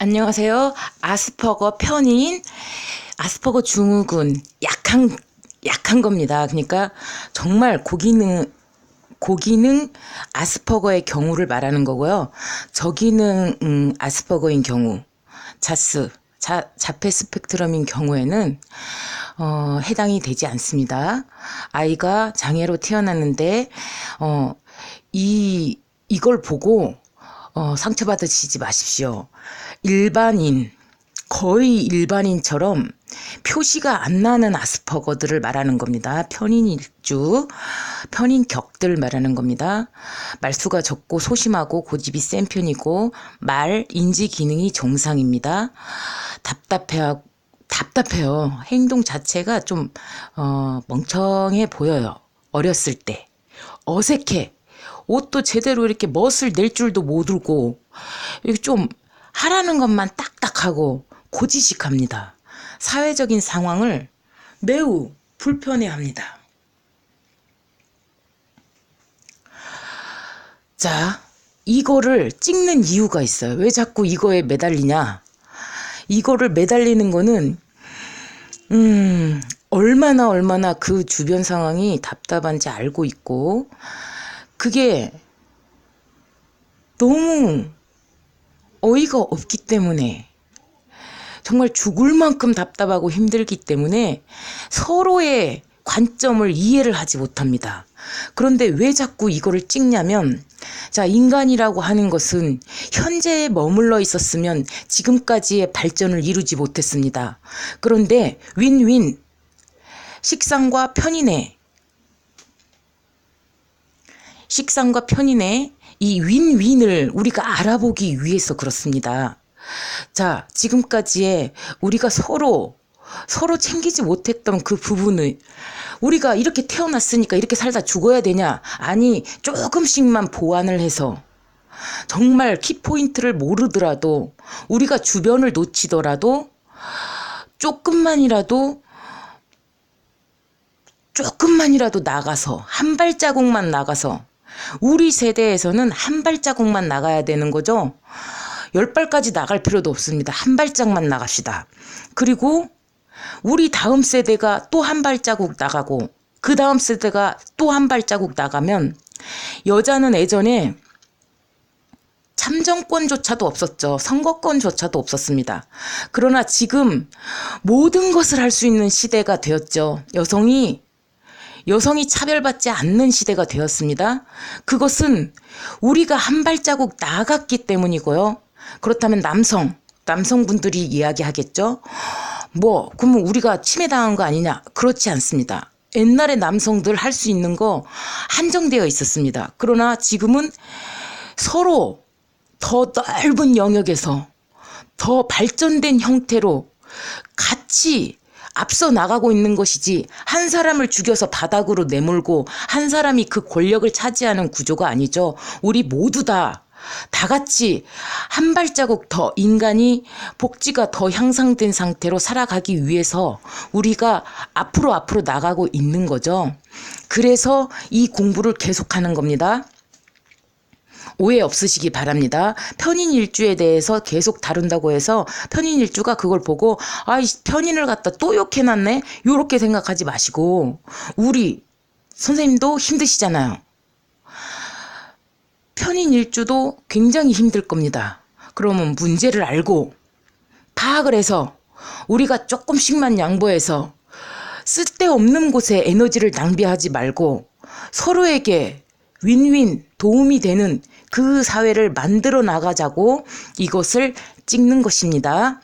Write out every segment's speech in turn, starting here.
안녕하세요. 아스퍼거 편인 아스퍼거 증후군 약한 약한 겁니다. 그러니까 정말 고기능 고기능 아스퍼거의 경우를 말하는 거고요. 저기능 음, 아스퍼거인 경우 자스 자, 자폐 스펙트럼인 경우에는 어, 해당이 되지 않습니다. 아이가 장애로 태어났는데 어, 이 이걸 보고 어, 상처받으시지 마십시오. 일반인, 거의 일반인처럼 표시가 안 나는 아스퍼거들을 말하는 겁니다. 편인일주, 편인격들 말하는 겁니다. 말수가 적고 소심하고 고집이 센 편이고 말, 인지 기능이 정상입니다. 답답해하고 답답해요. 행동 자체가 좀 어, 멍청해 보여요. 어렸을 때 어색해. 옷도 제대로 이렇게 멋을 낼 줄도 모르고 좀 하라는 것만 딱딱하고 고지식합니다. 사회적인 상황을 매우 불편해합니다. 자, 이거를 찍는 이유가 있어요. 왜 자꾸 이거에 매달리냐? 이거를 매달리는 거는 음, 얼마나 얼마나 그 주변 상황이 답답한지 알고 있고 그게 너무 어이가 없기 때문에 정말 죽을 만큼 답답하고 힘들기 때문에 서로의 관점을 이해를 하지 못합니다. 그런데 왜 자꾸 이거를 찍냐면, 자, 인간이라고 하는 것은 현재에 머물러 있었으면 지금까지의 발전을 이루지 못했습니다. 그런데 윈윈, 식상과 편인의, 식상과 편인의 이 윈윈을 우리가 알아보기 위해서 그렇습니다. 자, 지금까지의 우리가 서로 서로 챙기지 못했던 그 부분을 우리가 이렇게 태어났으니까 이렇게 살다 죽어야 되냐? 아니, 조금씩만 보완을 해서 정말 키포인트를 모르더라도 우리가 주변을 놓치더라도 조금만이라도 조금만이라도 나가서 한 발자국만 나가서 우리 세대에서는 한 발자국만 나가야 되는 거죠. 열 발까지 나갈 필요도 없습니다. 한 발짝만 나갑시다. 그리고 우리 다음 세대가 또 한 발자국 나가고 그 다음 세대가 또 한 발자국 나가면 여자는 예전에 참정권조차도 없었죠. 선거권조차도 없었습니다. 그러나 지금 모든 것을 할 수 있는 시대가 되었죠. 여성이 여성이 차별받지 않는 시대가 되었습니다. 그것은 우리가 한 발자국 나갔기 때문이고요. 그렇다면 남성, 남성분들이 이야기하겠죠? 뭐, 그러면 우리가 침해당한 거 아니냐? 그렇지 않습니다. 옛날에 남성들 할 수 있는 거 한정되어 있었습니다. 그러나 지금은 서로 더 넓은 영역에서 더 발전된 형태로 같이 앞서 나가고 있는 것이지 한 사람을 죽여서 바닥으로 내몰고 한 사람이 그 권력을 차지하는 구조가 아니죠. 우리 모두 다 다 같이 한 발자국 더 인간이 복지가 더 향상된 상태로 살아가기 위해서 우리가 앞으로 앞으로 나가고 있는 거죠. 그래서 이 공부를 계속하는 겁니다. 오해 없으시기 바랍니다. 편인 일주에 대해서 계속 다룬다고 해서 편인 일주가 그걸 보고 아 이 편인을 갖다 또 욕해놨네 요렇게 생각하지 마시고 우리 선생님도 힘드시잖아요. 편인 일주도 굉장히 힘들 겁니다. 그러면 문제를 알고 파악을 해서 우리가 조금씩만 양보해서 쓸데없는 곳에 에너지를 낭비하지 말고 서로에게 윈윈 도움이 되는 그 사회를 만들어 나가자고 이것을 찍는 것입니다.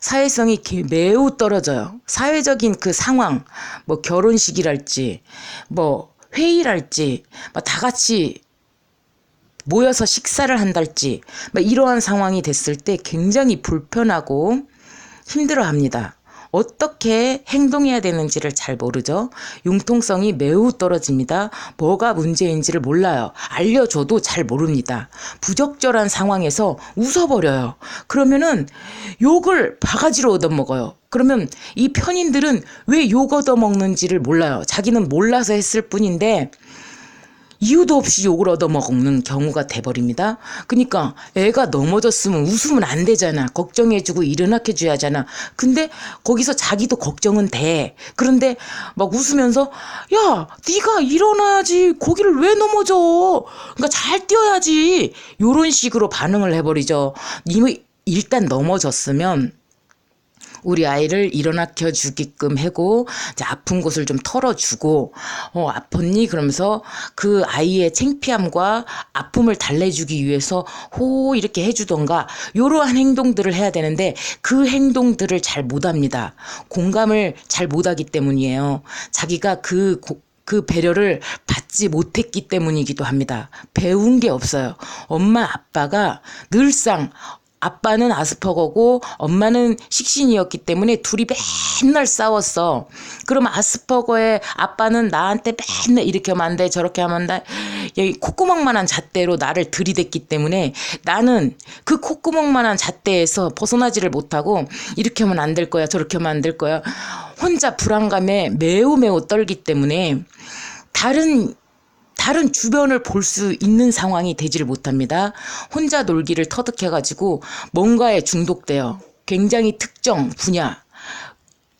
사회성이 매우 떨어져요. 사회적인 그 상황, 뭐 결혼식이랄지, 뭐 회의랄지, 뭐다 같이 모여서 식사를 한달지, 뭐 이러한 상황이 됐을 때 굉장히 불편하고 힘들어 합니다. 어떻게 행동해야 되는지를 잘 모르죠. 융통성이 매우 떨어집니다. 뭐가 문제인지를 몰라요. 알려줘도 잘 모릅니다. 부적절한 상황에서 웃어버려요. 그러면은 욕을 바가지로 얻어먹어요. 그러면 이 편인들은 왜 욕 얻어먹는지를 몰라요. 자기는 몰라서 했을 뿐인데 이유도 없이 욕을 얻어먹는 경우가 돼버립니다. 그러니까 애가 넘어졌으면 웃으면 안 되잖아. 걱정해주고 일어나게 하잖아. 근데 거기서 자기도 걱정은 돼. 그런데 막 웃으면서 야 네가 일어나지 거기를 왜 넘어져? 그러니까 잘 뛰어야지. 요런 식으로 반응을 해버리죠. 이미 일단 넘어졌으면 우리 아이를 일어나켜 주게끔 하고 이제 아픈 곳을 좀 털어주고 어 아팠니 그러면서 그 아이의 창피함과 아픔을 달래주기 위해서 호 이렇게 해주던가 이러한 행동들을 해야 되는데 그 행동들을 잘 못합니다 공감을 잘 못하기 때문이에요 자기가 그 고, 그 배려를 받지 못했기 때문이기도 합니다. 배운 게 없어요. 엄마, 아빠가 늘상 아빠는 아스퍼거고 엄마는 식신이었기 때문에 둘이 맨날 싸웠어. 그럼 아스퍼거의 아빠는 나한테 맨날 이렇게 하면 안 돼, 저렇게 하면 안 돼. 여기 콧구멍만한 잣대로 나를 들이댔기 때문에 나는 그 콧구멍만한 잣대에서 벗어나지를 못하고 이렇게 하면 안 될 거야, 저렇게 하면 안 될 거야. 혼자 불안감에 매우 매우 떨기 때문에 다른 다른 주변을 볼 수 있는 상황이 되지를 못합니다. 혼자 놀기를 터득해가지고 뭔가에 중독돼요. 굉장히 특정 분야,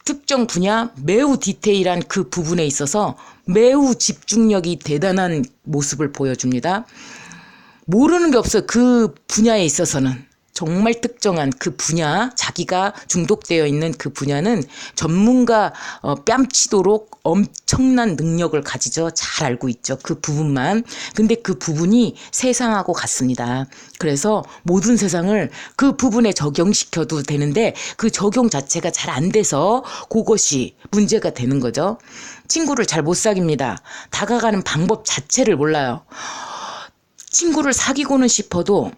특정 분야 매우 디테일한 그 부분에 있어서 매우 집중력이 대단한 모습을 보여줍니다. 모르는 게 없어요. 그 분야에 있어서는. 정말 특정한 그 분야, 자기가 중독되어 있는 그 분야는 전문가 어, 뺨치도록 엄청난 능력을 가지죠. 잘 알고 있죠. 그 부분만. 근데 그 부분이 세상하고 같습니다. 그래서 모든 세상을 그 부분에 적용시켜도 되는데 그 적용 자체가 잘 안 돼서 그것이 문제가 되는 거죠. 친구를 잘 못 사깁니다. 다가가는 방법 자체를 몰라요. 친구를 사귀고는 싶어도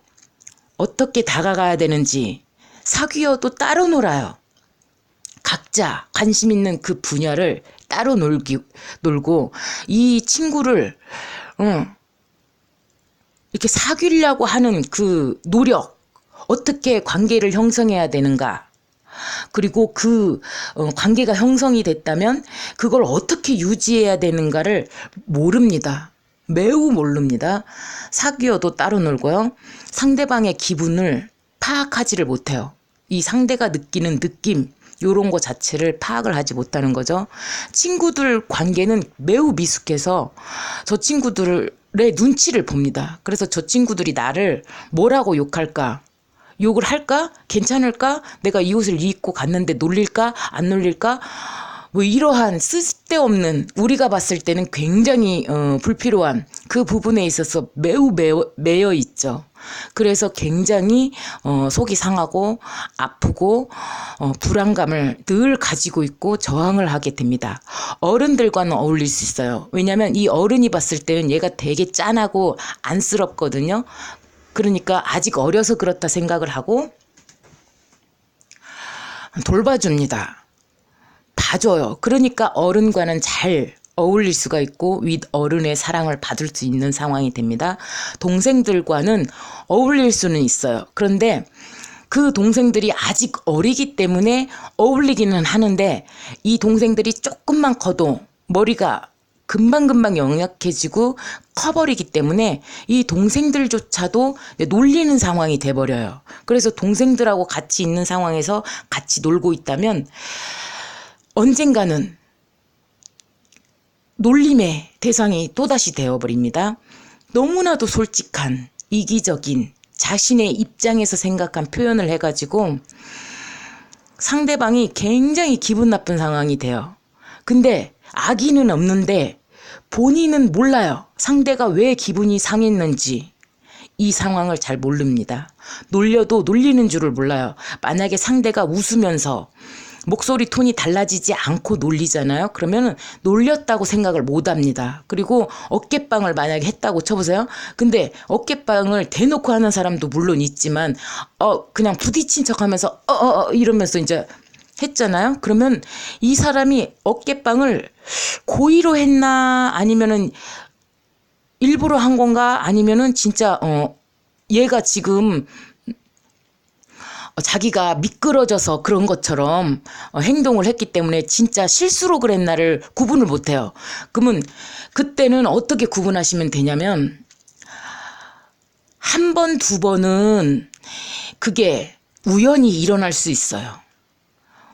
어떻게 다가가야 되는지 사귀어도 따로 놀아요. 각자 관심 있는 그 분야를 따로 놀기, 놀고 이 친구를 어, 이렇게 사귀려고 하는 그 노력 어떻게 관계를 형성해야 되는가 그리고 그 어, 관계가 형성이 됐다면 그걸 어떻게 유지해야 되는가를 모릅니다. 매우 모릅니다. 사귀어도 따로 놀고요. 상대방의 기분을 파악하지를 못해요. 이 상대가 느끼는 느낌, 요런 거 자체를 파악을 하지 못하는 거죠. 친구들 관계는 매우 미숙해서 저 친구들의 눈치를 봅니다. 그래서 저 친구들이 나를 뭐라고 욕할까? 욕을 할까? 괜찮을까? 내가 이 옷을 입고 갔는데 놀릴까? 안 놀릴까? 뭐 이러한 쓸데없는 우리가 봤을 때는 굉장히 어, 불필요한 그 부분에 있어서 매우 매어, 매여 있죠. 그래서 굉장히 어, 속이 상하고 아프고 어, 불안감을 늘 가지고 있고 저항을 하게 됩니다. 어른들과는 어울릴 수 있어요. 왜냐하면 이 어른이 봤을 때는 얘가 되게 짠하고 안쓰럽거든요. 그러니까 아직 어려서 그렇다 생각을 하고 돌봐줍니다. 봐줘요. 그러니까 어른과는 잘 어울릴 수가 있고 윗 어른의 사랑을 받을 수 있는 상황이 됩니다. 동생들과는 어울릴 수는 있어요. 그런데 그 동생들이 아직 어리기 때문에 어울리기는 하는데 이 동생들이 조금만 커도 머리가 금방금방 영약해지고 커버리기 때문에 이 동생들조차도 놀리는 상황이 돼버려요. 그래서 동생들하고 같이 있는 상황에서 같이 놀고 있다면 언젠가는 놀림의 대상이 또다시 되어버립니다. 너무나도 솔직한, 이기적인, 자신의 입장에서 생각한 표현을 해가지고 상대방이 굉장히 기분 나쁜 상황이 돼요. 근데 악의는 없는데 본인은 몰라요. 상대가 왜 기분이 상했는지. 이 상황을 잘 모릅니다. 놀려도 놀리는 줄을 몰라요. 만약에 상대가 웃으면서 목소리 톤이 달라지지 않고 놀리잖아요. 그러면 놀렸다고 생각을 못 합니다. 그리고 어깨빵을 만약에 했다고 쳐보세요. 근데 어깨빵을 대놓고 하는 사람도 물론 있지만, 어, 그냥 부딪힌 척 하면서, 어, 어, 어, 이러면서 이제 했잖아요. 그러면 이 사람이 어깨빵을 고의로 했나 아니면은 일부러 한 건가 아니면은 진짜 어 얘가 지금 어, 자기가 미끄러져서 그런 것처럼 어, 행동을 했기 때문에 진짜 실수로 그랬나를 구분을 못해요. 그러면 그때는 어떻게 구분하시면 되냐면 한 번, 두 번은 그게 우연히 일어날 수 있어요.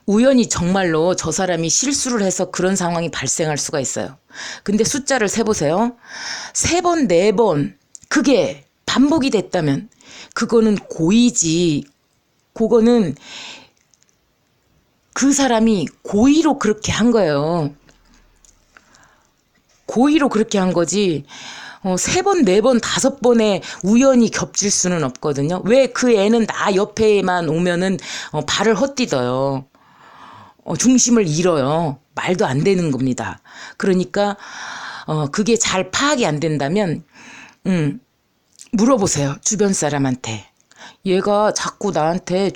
우연히 정말로 저 사람이 실수를 해서 그런 상황이 발생할 수가 있어요. 근데 숫자를 세보세요. 세 번, 네 번, 그게 반복이 됐다면, 그거는 고의지. 그거는 그 사람이 고의로 그렇게 한 거예요. 고의로 그렇게 한 거지. 어, 세 번, 네 번, 다섯 번에 우연히 겹칠 수는 없거든요. 왜 그 애는 나 옆에만 오면은 어, 발을 헛디뎌요. 어, 중심을 잃어요. 말도 안 되는 겁니다. 그러니까 어, 그게 잘 파악이 안 된다면 음, 물어보세요. 주변 사람한테. 얘가 자꾸 나한테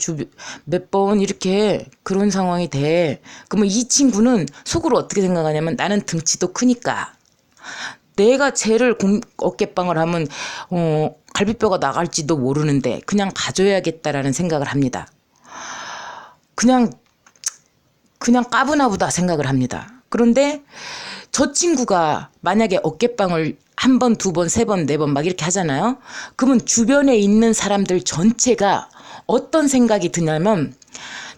몇번 이렇게 그런 상황이 돼. 그러면 이 친구는 속으로 어떻게 생각하냐면 나는 등치도 크니까 내가 쟤를 공, 어깨빵을 하면 어, 갈비뼈가 나갈지도 모르는데 그냥 봐줘야겠다라는 생각을 합니다. 그냥 그냥 까부나 보다 생각을 합니다. 그런데 저 친구가 만약에 어깨빵을 한 번, 두 번, 세 번, 네 번 막 이렇게 하잖아요. 그러면 주변에 있는 사람들 전체가 어떤 생각이 드냐면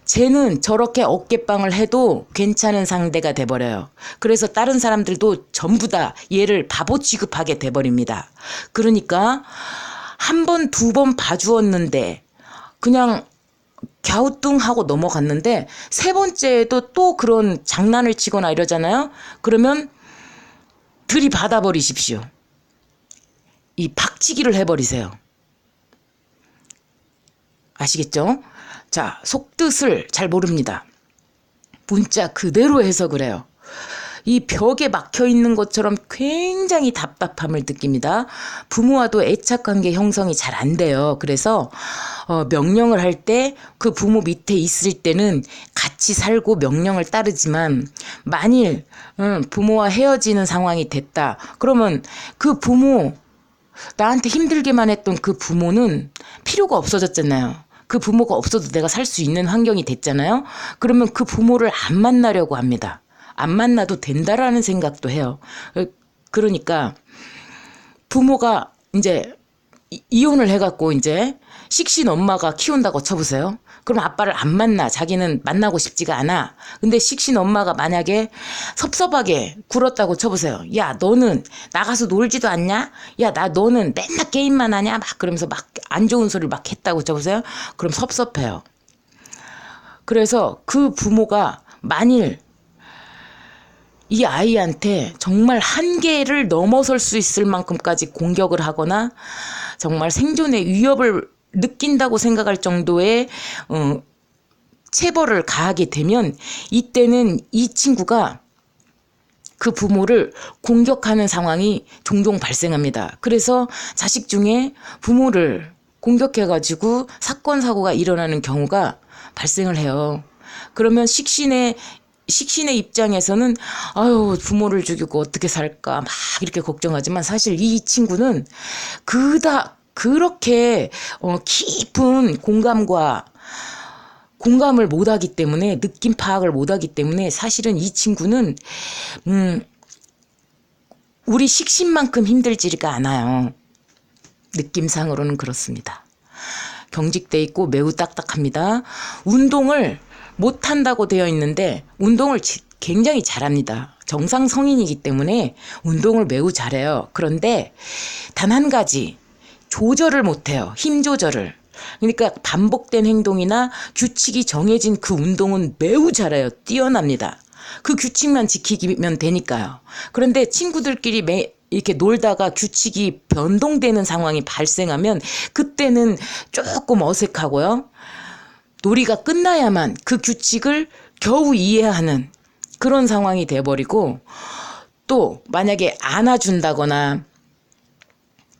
쟤는 저렇게 어깨빵을 해도 괜찮은 상대가 돼버려요. 그래서 다른 사람들도 전부 다 얘를 바보 취급하게 돼버립니다. 그러니까 한 번, 두 번 봐주었는데 그냥 갸우뚱하고 넘어갔는데 세 번째에도 또 그런 장난을 치거나 이러잖아요. 그러면 들이받아 버리십시오. 이 박치기를 해버리세요. 아시겠죠? 자, 속뜻을 잘 모릅니다. 문자 그대로 해석을 해요. 이 벽에 막혀 있는 것처럼 굉장히 답답함을 느낍니다. 부모와도 애착 관계 형성이 잘 안 돼요. 그래서 어, 명령을 할 때 그 부모 밑에 있을 때는 같이 살고 명령을 따르지만 만일 음, 부모와 헤어지는 상황이 됐다. 그러면 그 부모 나한테 힘들게만 했던 그 부모는 필요가 없어졌잖아요. 그 부모가 없어도 내가 살 수 있는 환경이 됐잖아요. 그러면 그 부모를 안 만나려고 합니다. 안 만나도 된다라는 생각도 해요. 그러니까 부모가 이제 이혼을 해갖고 이제 식신 엄마가 키운다고 쳐보세요. 그럼 아빠를 안 만나. 자기는 만나고 싶지가 않아. 근데 식신 엄마가 만약에 섭섭하게 굴었다고 쳐보세요. 야, 너는 나가서 놀지도 않냐? 야, 나 너는 맨날 게임만 하냐? 막 그러면서 막 안 좋은 소리를 막 했다고 쳐보세요. 그럼 섭섭해요. 그래서 그 부모가 만일 이 아이한테 정말 한계를 넘어설 수 있을 만큼까지 공격을 하거나 정말 생존의 위협을 느낀다고 생각할 정도의 어, 체벌을 가하게 되면 이때는 이 친구가 그 부모를 공격하는 상황이 종종 발생합니다. 그래서 자식 중에 부모를 공격해가지고 사건, 사고가 일어나는 경우가 발생을 해요. 그러면 식신의 식신의 입장에서는 아유 부모를 죽이고 어떻게 살까 막 이렇게 걱정하지만 사실 이 친구는 그다 그렇게 어, 깊은 공감과 공감을 못하기 때문에 느낌 파악을 못하기 때문에 사실은 이 친구는 음 우리 식신만큼 힘들지가 않아요. 느낌상으로는 그렇습니다. 경직돼 있고 매우 딱딱합니다. 운동을 못 한다고 되어 있는데 운동을 굉장히 잘합니다. 정상 성인이기 때문에 운동을 매우 잘해요. 그런데 단 한 가지 조절을 못해요. 힘 조절을. 그러니까 반복된 행동이나 규칙이 정해진 그 운동은 매우 잘해요. 뛰어납니다. 그 규칙만 지키면 되니까요. 그런데 친구들끼리 매, 이렇게 놀다가 규칙이 변동되는 상황이 발생하면 그때는 조금 어색하고요. 놀이가 끝나야만 그 규칙을 겨우 이해하는 그런 상황이 돼버리고 또 만약에 안아준다거나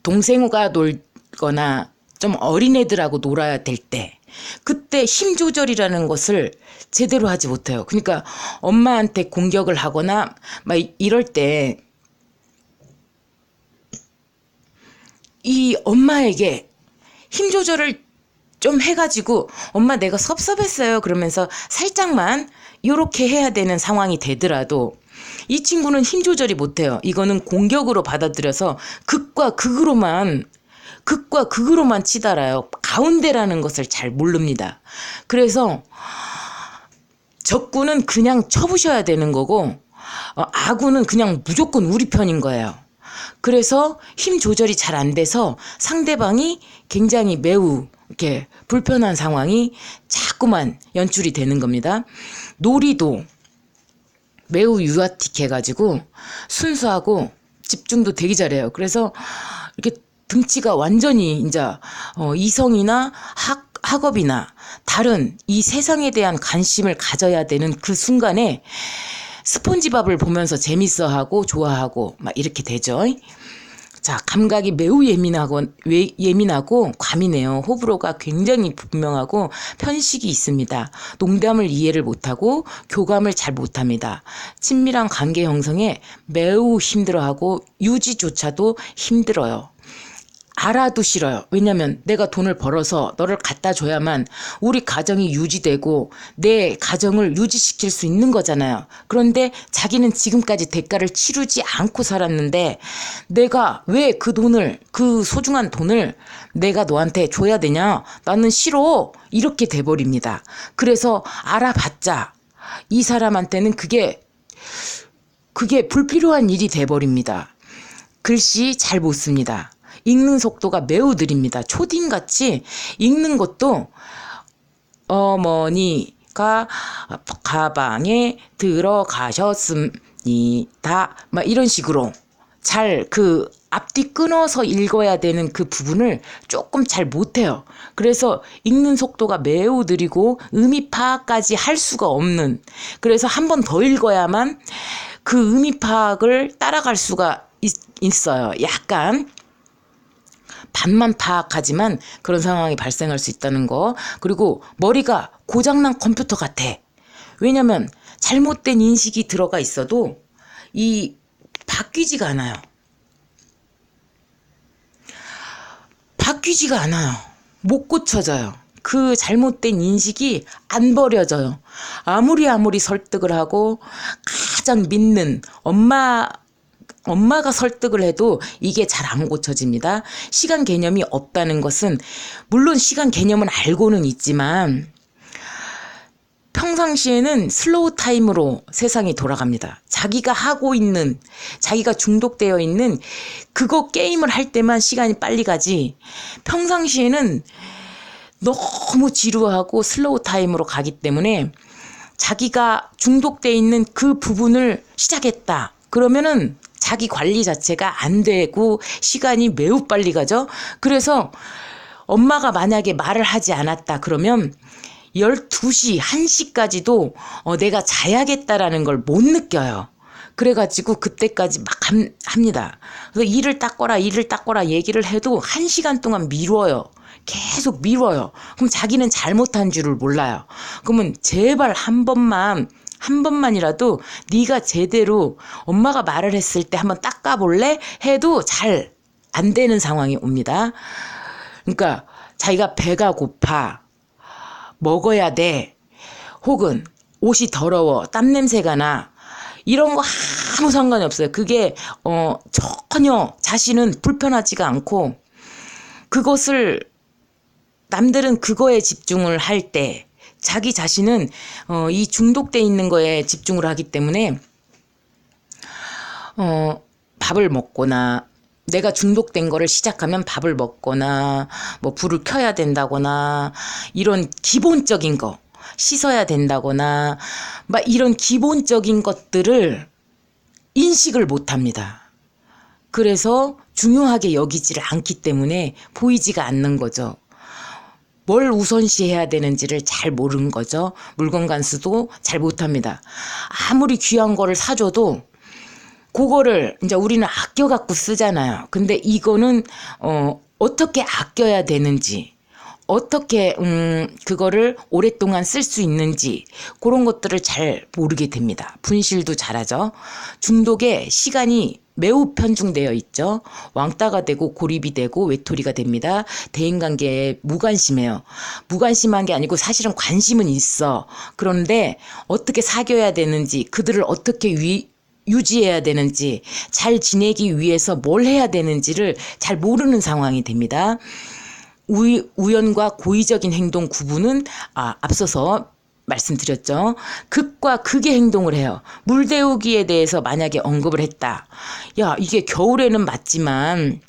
동생과 놀거나 좀 어린애들하고 놀아야 될 때 그때 힘 조절이라는 것을 제대로 하지 못해요. 그러니까 엄마한테 공격을 하거나 막 이럴 때 이 엄마에게 힘 조절을 좀 해가지고 엄마 내가 섭섭했어요 그러면서 살짝만 이렇게 해야 되는 상황이 되더라도 이 친구는 힘 조절이 못해요. 이거는 공격으로 받아들여서 극과 극으로만 극과 극으로만 치달아요. 가운데라는 것을 잘 모릅니다. 그래서 적군은 그냥 쳐부셔야 되는 거고 어, 아군은 그냥 무조건 우리 편인 거예요. 그래서 힘 조절이 잘 안 돼서 상대방이 굉장히 매우 이렇게 불편한 상황이 자꾸만 연출이 되는 겁니다. 놀이도 매우 유아틱해가지고 순수하고 집중도 되게 잘해요. 그래서 이렇게 등치가 완전히 이제 어, 이성이나 학 학업이나 다른 이 세상에 대한 관심을 가져야 되는 그 순간에 스폰지밥을 보면서 재밌어하고 좋아하고 막 이렇게 되죠. 자, 감각이 매우 예민하고 왜, 예민하고 과민해요. 호불호가 굉장히 분명하고 편식이 있습니다. 농담을 이해를 못하고 교감을 잘 못합니다. 친밀한 관계 형성에 매우 힘들어하고 유지조차도 힘들어요. 알아도 싫어요. 왜냐면 내가 돈을 벌어서 너를 갖다 줘야만 우리 가정이 유지되고 내 가정을 유지시킬 수 있는 거잖아요. 그런데 자기는 지금까지 대가를 치르지 않고 살았는데 내가 왜 그 돈을, 그 소중한 돈을 내가 너한테 줘야 되냐? 나는 싫어. 이렇게 돼 버립니다. 그래서 알아봤자 이 사람한테는 그게, 그게 불필요한 일이 돼 버립니다. 글씨 잘 못 씁니다. 읽는 속도가 매우 느립니다. 초딩같이 읽는 것도 어머니가 가방에 들어가셨습니다. 막 이런 식으로 잘 그 앞뒤 끊어서 읽어야 되는 그 부분을 조금 잘 못해요. 그래서 읽는 속도가 매우 느리고 의미 파악까지 할 수가 없는 그래서 한 번 더 읽어야만 그 의미 파악을 따라갈 수가 있, 있어요. 약간 반만 파악하지만 그런 상황이 발생할 수 있다는 거. 그리고 머리가 고장난 컴퓨터 같아. 왜냐면 잘못된 인식이 들어가 있어도 이 바뀌지가 않아요. 바뀌지가 않아요. 못 고쳐져요. 그 잘못된 인식이 안 버려져요. 아무리 아무리 설득을 하고 가장 믿는 엄마 엄마가 설득을 해도 이게 잘 안 고쳐집니다. 시간 개념이 없다는 것은 물론 시간 개념은 알고는 있지만 평상시에는 슬로우 타임으로 세상이 돌아갑니다. 자기가 하고 있는, 자기가 중독되어 있는 그거 게임을 할 때만 시간이 빨리 가지. 평상시에는 너무 지루하고 슬로우 타임으로 가기 때문에 자기가 중독돼 있는 그 부분을 시작했다. 그러면은 자기 관리 자체가 안 되고 시간이 매우 빨리 가죠. 그래서 엄마가 만약에 말을 하지 않았다 그러면 12시, 1시까지도 어, 내가 자야겠다라는 걸 못 느껴요. 그래가지고 그때까지 막 합니다. 그래서 일을 닦거라, 일을 닦거라 얘기를 해도 1시간 동안 미뤄요. 계속 미뤄요. 그럼 자기는 잘못한 줄을 몰라요. 그러면 제발 한 번만 한 번만이라도 네가 제대로 엄마가 말을 했을 때 한번 닦아볼래? 해도 잘 안 되는 상황이 옵니다. 그러니까 자기가 배가 고파 먹어야 돼 혹은 옷이 더러워 땀 냄새가 나 이런 거 아무 상관이 없어요. 그게 어 전혀 자신은 불편하지가 않고 그것을 남들은 그거에 집중을 할 때 자기 자신은 어, 이 중독돼 있는 거에 집중을 하기 때문에 어, 밥을 먹거나 내가 중독된 거를 시작하면 밥을 먹거나 뭐 불을 켜야 된다거나 이런 기본적인 거 씻어야 된다거나 막 이런 기본적인 것들을 인식을 못 합니다. 그래서 중요하게 여기지를 않기 때문에 보이지가 않는 거죠. 뭘 우선시해야 되는지를 잘 모르는 거죠. 물건 간수도 잘 못합니다. 아무리 귀한 거를 사줘도 그거를 이제 우리는 아껴 갖고 쓰잖아요. 근데 이거는 어 어떻게 아껴야 되는지 어떻게 음 그거를 오랫동안 쓸 수 있는지 그런 것들을 잘 모르게 됩니다. 분실도 잘하죠. 중독에 시간이 매우 편중되어 있죠. 왕따가 되고 고립이 되고 외톨이가 됩니다. 대인관계에 무관심해요. 무관심한 게 아니고 사실은 관심은 있어. 그런데 어떻게 사귀어야 되는지 그들을 어떻게 위, 유지해야 되는지 잘 지내기 위해서 뭘 해야 되는지를 잘 모르는 상황이 됩니다. 우, 우연과 고의적인 행동 구분은 아, 앞서서 말씀드렸죠. 극과 극의 행동을 해요. 물 데우기에 대해서 만약에 언급을 했다. 야, 이게 겨울에는 맞지만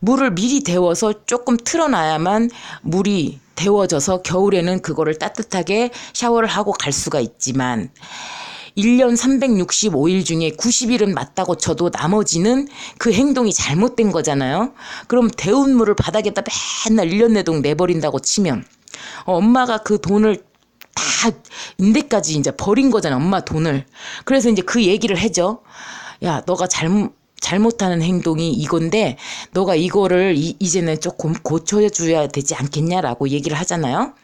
물을 미리 데워서 조금 틀어놔야만 물이 데워져서 겨울에는 그거를 따뜻하게 샤워를 하고 갈 수가 있지만 1년 365일 중에 90일은 맞다고 쳐도 나머지는 그 행동이 잘못된 거잖아요. 그럼 데운 물을 바닥에다 맨날 1년 내동 내버린다고 치면 어, 엄마가 그 돈을 다 인대까지 이제 버린 거잖아 엄마 돈을. 그래서 이제 그 얘기를 해줘. 야 너가 잘못 잘못하는 행동이 이건데 너가 이거를 이, 이제는 조금 고쳐줘야 되지 않겠냐라고 얘기를 하잖아요.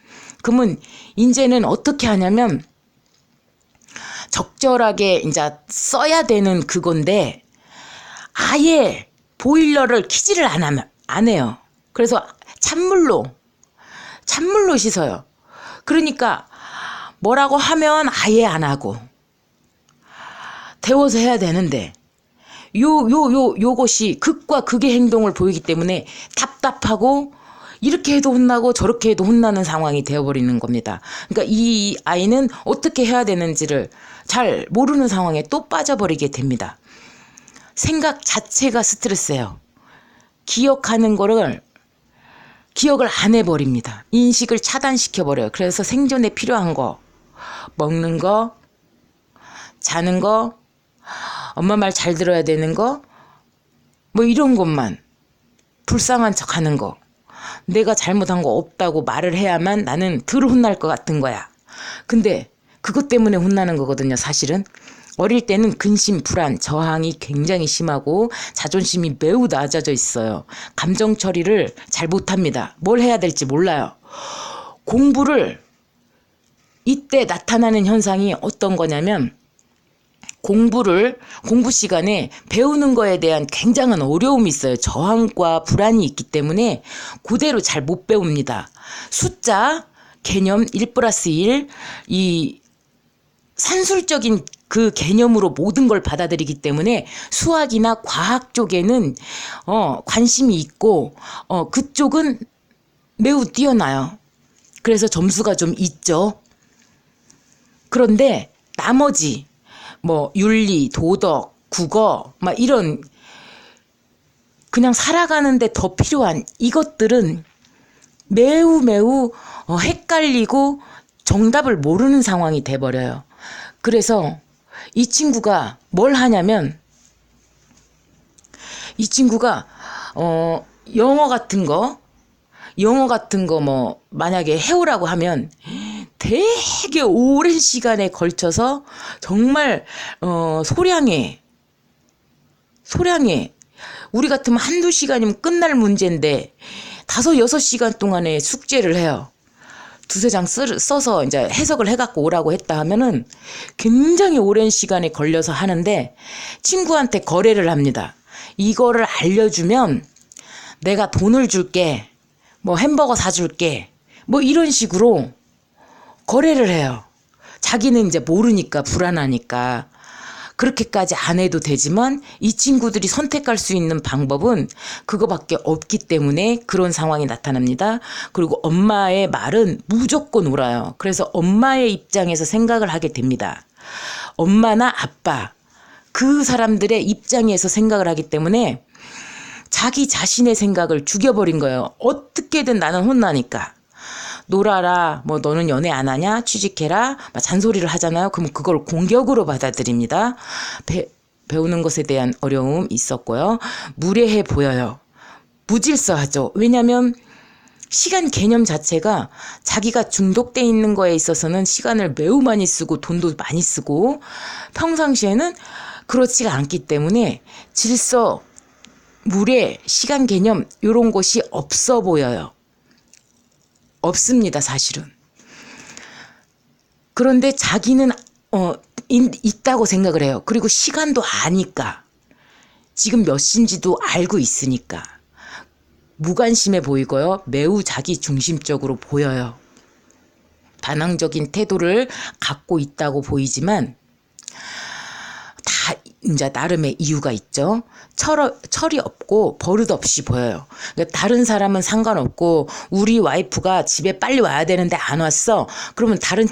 그러면 이제는 어떻게 하냐면 적절하게 이제 써야 되는 그건데 아예 보일러를 키지를 안 하면 안 해요. 그래서 찬물로 찬물로 씻어요. 그러니까 뭐라고 하면 아예 안 하고 데워서 해야 되는데 요 요 요 요것이 극과 극의 행동을 보이기 때문에 답답하고 이렇게 해도 혼나고 저렇게 해도 혼나는 상황이 되어버리는 겁니다. 그러니까 이 아이는 어떻게 해야 되는지를 잘 모르는 상황에 또 빠져버리게 됩니다. 생각 자체가 스트레스예요. 기억하는 거를 기억을 안 해버립니다. 인식을 차단시켜버려요. 그래서 생존에 필요한 거, 먹는 거, 자는 거, 엄마 말 잘 들어야 되는 거, 뭐 이런 것만 불쌍한 척 하는 거. 내가 잘못한 거 없다고 말을 해야만 나는 덜 혼날 것 같은 거야. 근데 그것 때문에 혼나는 거거든요, 사실은. 어릴 때는 근심, 불안, 저항이 굉장히 심하고 자존심이 매우 낮아져 있어요. 감정 처리를 잘 못합니다. 뭘 해야 될지 몰라요. 공부를 이때 나타나는 현상이 어떤 거냐면 공부를 공부 시간에 배우는 거에 대한 굉장한 어려움이 있어요. 저항과 불안이 있기 때문에 그대로 잘 못 배웁니다. 숫자, 개념 1 플러스 1, 이 산술적인 그 개념으로 모든 걸 받아들이기 때문에 수학이나 과학 쪽에는 어 관심이 있고 어 그쪽은 매우 뛰어나요. 그래서 점수가 좀 있죠. 그런데 나머지 뭐 윤리, 도덕, 국어 막 이런 그냥 살아가는데 더 필요한 이것들은 매우 매우 어, 헷갈리고 정답을 모르는 상황이 돼 버려요. 그래서 이 친구가 뭘 하냐면 이 친구가 어 영어 같은 거 영어 같은 거 뭐 만약에 해오라고 하면 되게 오랜 시간에 걸쳐서 정말 어 소량의 소량의 우리 같으면 한두 시간이면 끝날 문제인데 다섯 여섯 시간 동안에 숙제를 해요. 두세 장 쓰, 써서 이제 해석을 해갖고 오라고 했다 하면은 굉장히 오랜 시간에 걸려서 하는데 친구한테 거래를 합니다. 이거를 알려주면 내가 돈을 줄게. 뭐 햄버거 사줄게. 뭐 이런 식으로 거래를 해요. 자기는 이제 모르니까 불안하니까 그렇게까지 안 해도 되지만 이 친구들이 선택할 수 있는 방법은 그거밖에 없기 때문에 그런 상황이 나타납니다. 그리고 엄마의 말은 무조건 옳아요. 그래서 엄마의 입장에서 생각을 하게 됩니다. 엄마나 아빠 그 사람들의 입장에서 생각을 하기 때문에 자기 자신의 생각을 죽여버린 거예요. 어떻게든 나는 혼나니까. 놀아라, 뭐 너는 연애 안 하냐, 취직해라, 막 잔소리를 하잖아요. 그럼 그걸 공격으로 받아들입니다. 배, 배우는 것에 대한 어려움 있었고요. 무례해 보여요. 무질서하죠. 왜냐면 시간 개념 자체가 자기가 중독돼 있는 거에 있어서는 시간을 매우 많이 쓰고 돈도 많이 쓰고 평상시에는 그렇지가 않기 때문에 질서, 물의 시간 개념 이런 것이 없어 보여요. 없습니다, 사실은. 그런데 자기는 어 있, 있다고 생각을 해요. 그리고 시간도 아니까. 지금 몇 시인지도 알고 있으니까. 무관심해 보이고요. 매우 자기 중심적으로 보여요. 반항적인 태도를 갖고 있다고 보이지만 다 이제 나름의 이유가 있죠. 철, 철이 없고 버릇 없이 보여요. 그러니까 다른 사람은 상관없고 우리 와이프가 집에 빨리 와야 되는데 안 왔어. 그러면 다른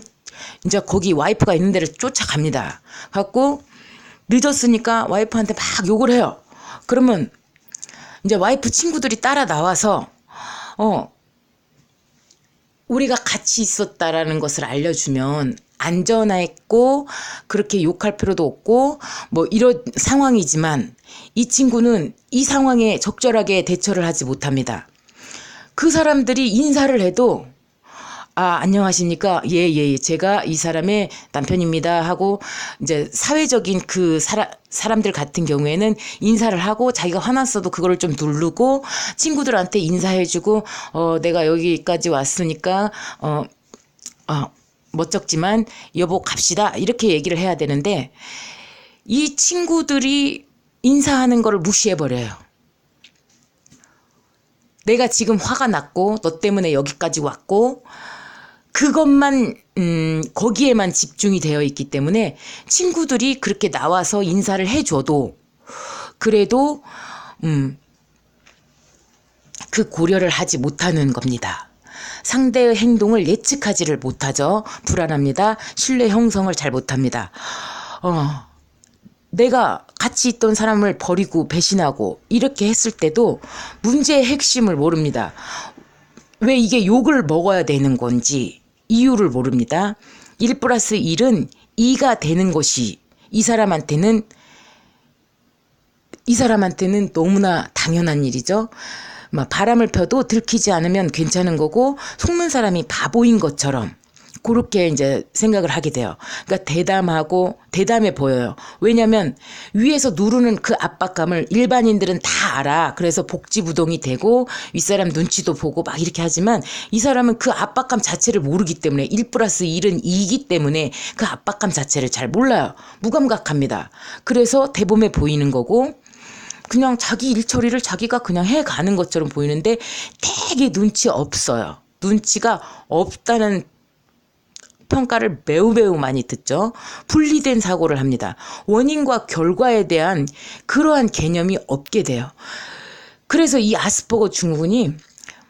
이제 거기 와이프가 있는 데를 쫓아갑니다. 갖고 늦었으니까 와이프한테 막 욕을 해요. 그러면 이제 와이프 친구들이 따라 나와서 어 우리가 같이 있었다라는 것을 알려주면 안전했고 그렇게 욕할 필요도 없고 뭐 이런 상황이지만 이 친구는 이 상황에 적절하게 대처를 하지 못합니다. 그 사람들이 인사를 해도 아, 안녕하십니까? 예, 예, 예. 제가 이 사람의 남편입니다. 하고, 이제 사회적인 그 사람, 사람들 같은 경우에는 인사를 하고 자기가 화났어도 그거를 좀 누르고 친구들한테 인사해주고, 어, 내가 여기까지 왔으니까, 어, 어, 멋쩍지만 여보 갑시다. 이렇게 얘기를 해야 되는데, 이 친구들이 인사하는 거를 무시해 버려요. 내가 지금 화가 났고, 너 때문에 여기까지 왔고, 그것만 음, 거기에만 집중이 되어 있기 때문에 친구들이 그렇게 나와서 인사를 해줘도 그래도 음, 그 고려를 하지 못하는 겁니다. 상대의 행동을 예측하지를 못하죠. 불안합니다. 신뢰 형성을 잘 못합니다. 어, 내가 같이 있던 사람을 버리고 배신하고 이렇게 했을 때도 문제의 핵심을 모릅니다. 왜 이게 욕을 먹어야 되는 건지 이유를 모릅니다. 1 플러스 1은 2가 되는 것이 이 사람한테는 이 사람한테는 너무나 당연한 일이죠. 막 바람을 펴도 들키지 않으면 괜찮은 거고 속는 사람이 바보인 것처럼 그렇게 이제 생각을 하게 돼요. 그러니까 대담하고 대담해 보여요. 왜냐면 위에서 누르는 그 압박감을 일반인들은 다 알아. 그래서 복지부동이 되고 윗사람 눈치도 보고 막 이렇게 하지만 이 사람은 그 압박감 자체를 모르기 때문에 1 플러스 1은 2이기 때문에 그 압박감 자체를 잘 몰라요. 무감각합니다. 그래서 대범해 보이는 거고 그냥 자기 일 처리를 자기가 그냥 해 가는 것처럼 보이는데 되게 눈치 없어요. 눈치가 없다는 평가를 매우 매우 많이 듣죠. 분리된 사고를 합니다. 원인과 결과에 대한 그러한 개념이 없게 돼요. 그래서 이 아스퍼거 증후군이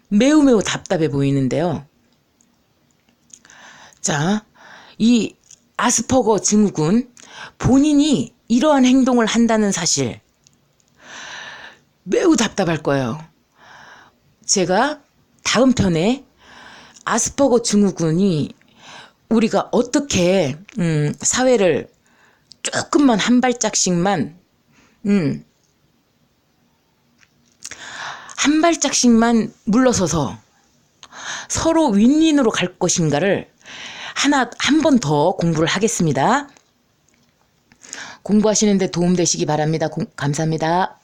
매우 매우 답답해 보이는데요. 자, 이 아스퍼거 증후군 본인이 이러한 행동을 한다는 사실 매우 답답할 거예요. 제가 다음 편에 아스퍼거 증후군이 우리가 어떻게 음, 사회를 조금만 한 발짝씩만 음, 한 발짝씩만 물러서서 서로 윈윈으로 갈 것인가를 하나 한 번 더 공부를 하겠습니다. 공부하시는데 도움 되시기 바랍니다. 공, 감사합니다.